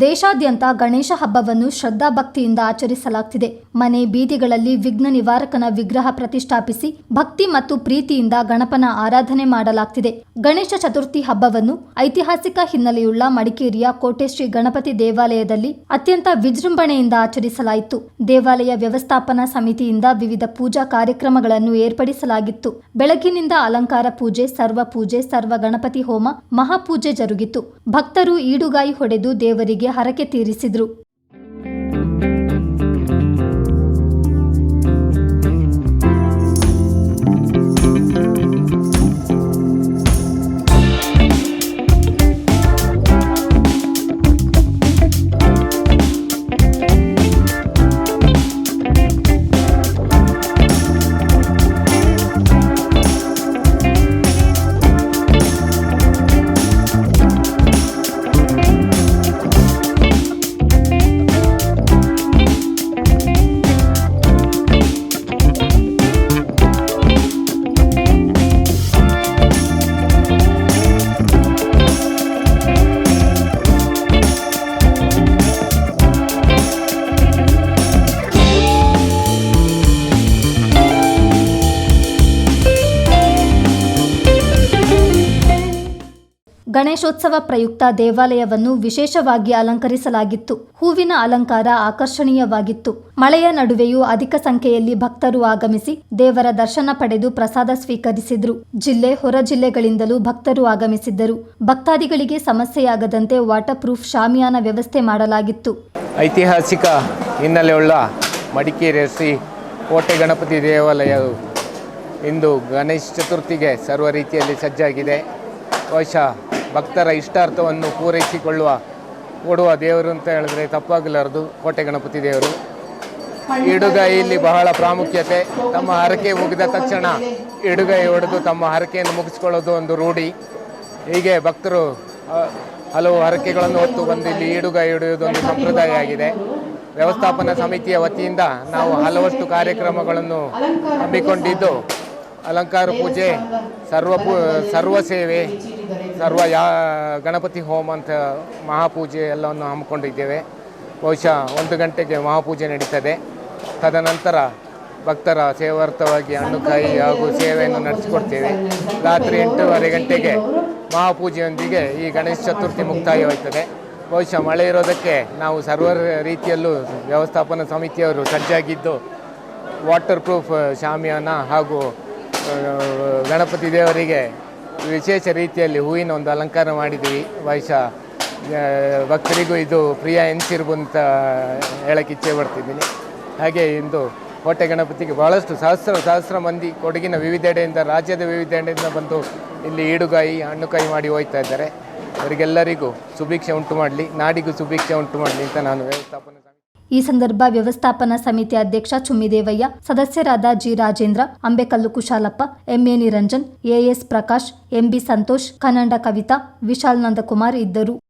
ದೇಶಾದ್ಯಂತ ಗಣೇಶ ಹಬ್ಬವನ್ನು ಶ್ರದ್ಧಾಭಕ್ತಿಯಿಂದ ಆಚರಿಸಲಾಗ್ತಿದೆ. ಮನೆ ಬೀದಿಗಳಲ್ಲಿ ವಿಘ್ನ ನಿವಾರಕನ ವಿಗ್ರಹ ಪ್ರತಿಷ್ಠಾಪಿಸಿ ಭಕ್ತಿ ಮತ್ತು ಪ್ರೀತಿಯಿಂದ ಗಣಪನ ಆರಾಧನೆ ಮಾಡಲಾಗ್ತಿದೆ. ಗಣೇಶ ಚತುರ್ಥಿ ಹಬ್ಬವನ್ನು ಐತಿಹಾಸಿಕ ಹಿನ್ನೆಲೆಯುಳ್ಳ ಮಡಿಕೇರಿಯ ಕೋಟೆ ಶ್ರೀ ಗಣಪತಿ ದೇವಾಲಯದಲ್ಲಿ ಅತ್ಯಂತ ವಿಜೃಂಭಣೆಯಿಂದ ಆಚರಿಸಲಾಯಿತು. ದೇವಾಲಯ ವ್ಯವಸ್ಥಾಪನಾ ಸಮಿತಿಯಿಂದ ವಿವಿಧ ಪೂಜಾ ಕಾರ್ಯಕ್ರಮಗಳನ್ನು ಏರ್ಪಡಿಸಲಾಗಿತ್ತು. ಬೆಳಗಿನಿಂದ ಅಲಂಕಾರ ಪೂಜೆ, ಸರ್ವ ಪೂಜೆ, ಸರ್ವ ಗಣಪತಿ ಹೋಮ, ಮಹಾಪೂಜೆ ಜರುಗಿತು. ಭಕ್ತರು ಈಡುಗಾಯಿ ಹೊಡೆದು ದೇವರಿಗೆ ಹರಕೆ ತೀರಿಸಿದ್ರು ಗಣೇಶೋತ್ಸವ ಪ್ರಯುಕ್ತ ದೇವಾಲಯವನ್ನು ವಿಶೇಷವಾಗಿ ಅಲಂಕರಿಸಲಾಗಿತ್ತು. ಹೂವಿನ ಅಲಂಕಾರ ಆಕರ್ಷಣೀಯವಾಗಿತ್ತು. ಮಳೆಯ ನಡುವೆಯೂ ಅಧಿಕ ಸಂಖ್ಯೆಯಲ್ಲಿ ಭಕ್ತರು ಆಗಮಿಸಿ ದೇವರ ದರ್ಶನ ಪಡೆದು ಪ್ರಸಾದ ಸ್ವೀಕರಿಸಿದ್ರು. ಜಿಲ್ಲೆ, ಹೊರ ಜಿಲ್ಲೆಗಳಿಂದಲೂ ಭಕ್ತರು ಆಗಮಿಸಿದ್ದರು. ಭಕ್ತಾದಿಗಳಿಗೆ ಸಮಸ್ಯೆಯಾಗದಂತೆ ವಾಟರ್ ಪ್ರೂಫ್ ಶಾಮಿಯಾನ ವ್ಯವಸ್ಥೆ ಮಾಡಲಾಗಿತ್ತು. ಐತಿಹಾಸಿಕ ಹಿನ್ನೆಲೆಯುಳ್ಳ ಮಡಿಕೇರಿ ಶ್ರೀ ಕೋಟೆ ಗಣಪತಿ ದೇವಾಲಯವು ಇಂದು ಗಣೇಶ ಚತುರ್ಥಿಗೆ ಸರ್ವ ರೀತಿಯಲ್ಲಿ ಸಜ್ಜಾಗಿದೆ. ಬಹುಶಃ ಭಕ್ತರ ಇಷ್ಟಾರ್ಥವನ್ನು ಪೂರೈಸಿಕೊಳ್ಳುವ, ಕೊಡುವ ದೇವರು ಅಂತ ಹೇಳಿದ್ರೆ ತಪ್ಪಾಗಲಾರದು ಕೋಟೆ ಗಣಪತಿ ದೇವರು. ಇಡುಗೈಯಲ್ಲಿ ಬಹಳ ಪ್ರಾಮುಖ್ಯತೆ. ತಮ್ಮ ಹರಕೆ ಮುಗಿದ ತಕ್ಷಣ ಇಡುಗೈ ಹೊಡೆದು ತಮ್ಮ ಹರಕೆಯನ್ನು ಮುಗಿಸ್ಕೊಳ್ಳೋದು ಒಂದು ರೂಢಿ. ಹೀಗೆ ಭಕ್ತರು ಹಲವು ಹರಕೆಗಳನ್ನು ಹೊತ್ತು ಬಂದು ಇಲ್ಲಿ ಇಡುಗೈ ಹಿಡಿಯುವುದು ಒಂದು ಸಂಪ್ರದಾಯ ಆಗಿದೆ. ವ್ಯವಸ್ಥಾಪನಾ ಸಮಿತಿಯ ವತಿಯಿಂದ ನಾವು ಹಲವಷ್ಟು ಕಾರ್ಯಕ್ರಮಗಳನ್ನು ಹಮ್ಮಿಕೊಂಡಿದ್ದು ಅಲಂಕಾರ ಪೂಜೆ, ಸರ್ವ ಪೂ, ಸರ್ವ ಸೇವೆ, ಸರ್ವ ಯಾ, ಗಣಪತಿ ಹೋಮ ಅಂತ ಮಹಾಪೂಜೆ ಎಲ್ಲವನ್ನು ಹಮ್ಮಿಕೊಂಡಿದ್ದೇವೆ. ಬಹುಶಃ ಒಂದು ಗಂಟೆಗೆ ಮಹಾಪೂಜೆ ನಡೀತದೆ. ತದನಂತರ ಭಕ್ತರ ಸೇವಾರ್ಥವಾಗಿ ಹಣ್ಣುಕಾಯಿ ಹಾಗೂ ಸೇವೆಯನ್ನು ನಡೆಸಿಕೊಡ್ತೇವೆ. ರಾತ್ರಿ ಎಂಟೂವರೆ ಗಂಟೆಗೆ ಮಹಾಪೂಜೆಯೊಂದಿಗೆ ಈ ಗಣೇಶ ಚತುರ್ಥಿ ಮುಕ್ತಾಯವಾಗ್ತದೆ. ಬಹುಶಃ ಮಳೆ ಇರೋದಕ್ಕೆ ನಾವು ಸರ್ವ ರೀತಿಯಲ್ಲೂ ವ್ಯವಸ್ಥಾಪನಾ ಸಮಿತಿಯವರು ಸಜ್ಜಾಗಿದ್ದು, ವಾಟರ್ ಪ್ರೂಫ್, ಶಾಮಿಯಾನ ಹಾಗೂ ಗಣಪತಿ ದೇವರಿಗೆ ವಿಶೇಷ ರೀತಿಯಲ್ಲಿ ಹೂವಿನ ಒಂದು ಅಲಂಕಾರ ಮಾಡಿದ್ದೀವಿ. ಬಹುಶಃ ಭಕ್ತರಿಗೂ ಇದು ಪ್ರಿಯ ಎನಿಸಿರ್ಬಂತ ಅಂತ ಹೇಳಕ್ಕೆ ಇಚ್ಛೆ ಪಡ್ತಿದ್ದೀನಿ. ಹಾಗೆ ಇಂದು ಕೋಟೆ ಗಣಪತಿಗೆ ಭಾಳಷ್ಟು ಸಹಸ್ರ ಸಹಸ್ರ ಮಂದಿ ಕೊಡಗಿನ ವಿವಿಧೆಡೆಯಿಂದ, ರಾಜ್ಯದ ವಿವಿಧೆಡೆಯಿಂದ ಬಂದು ಇಲ್ಲಿ ಈಡುಗಾಯಿ, ಹಣ್ಣುಕಾಯಿ ಮಾಡಿ ಹೋಗ್ತಾ ಇದ್ದಾರೆ. ಅವರಿಗೆಲ್ಲರಿಗೂ ಸುಭಿಕ್ಷೆ ಉಂಟು ಮಾಡಲಿ, ನಾಡಿಗೂ ಸುಭಿಕ್ಷೆ ಉಂಟು ಮಾಡಲಿ ಅಂತ ನಾನು ವ್ಯವಸ್ಥಾಪನೆ ಈ ಸಂದರ್ಭ ವ್ಯವಸ್ಥಾಪನಾ ಸಮಿತಿ ಅಧ್ಯಕ್ಷ ಚುಮ್ಮಿದೇವಯ್ಯ, ಸದಸ್ಯರಾದ G. Rajendra, Ambekallu Kushalappa MA Niranjan AS Prakash MB Santosh, Kannada Kavitha, Vishal Nandakumar ಇದ್ದರು.